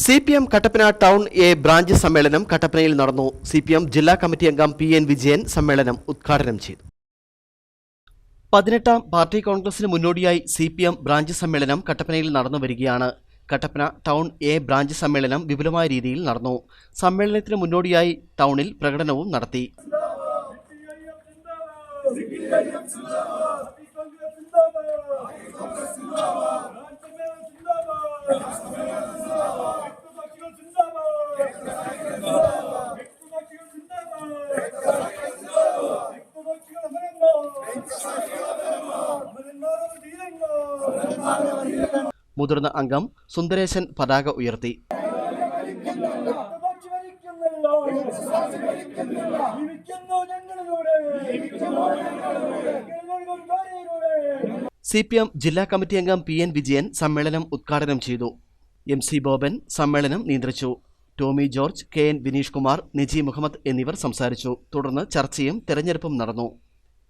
C P M Kattappana town A branch സമ്മേളനം കട്ടപ്പനയിൽ നടന്നു. സി പി എം ജില്ലാ കമ്മിറ്റി അംഗം പി എൻ വിജയൻ സമ്മേളനം ഉദ്ഘാടനം ചെയ്തു. പതിനെട്ടാം പാർട്ടി കോൺഗ്രസിന് മുന്നോടിയായി സി പി എം ബ്രാഞ്ച് സമ്മേളനം കട്ടപ്പനയിൽ നടന്നു വരികയാണ്. കട്ടപ്പന ടൗൺ എ ബ്രാഞ്ച് സമ്മേളനം വിപുലമായ രീതിയിൽ നടന്നു. സമ്മേളനത്തിന് മുന്നോടിയായി ടൗണിൽ പ്രകടനവും നടത്തി. മുതിർന്ന അംഗം സുന്ദരേശൻ പതാക ഉയർത്തി. സി പി എം ജില്ലാ കമ്മിറ്റി അംഗം പി എൻ വിജയൻ സമ്മേളനം ഉദ്ഘാടനം ചെയ്തു. എം സി ബോബൻ സമ്മേളനം നിയന്ത്രിച്ചു. Tomy George K N Vineesh Kumar Niji Muhammad എന്നിവർ സംസാരിച്ചു. തുടർന്ന് ചർച്ചയും തെരഞ്ഞെടുപ്പും നടന്നു.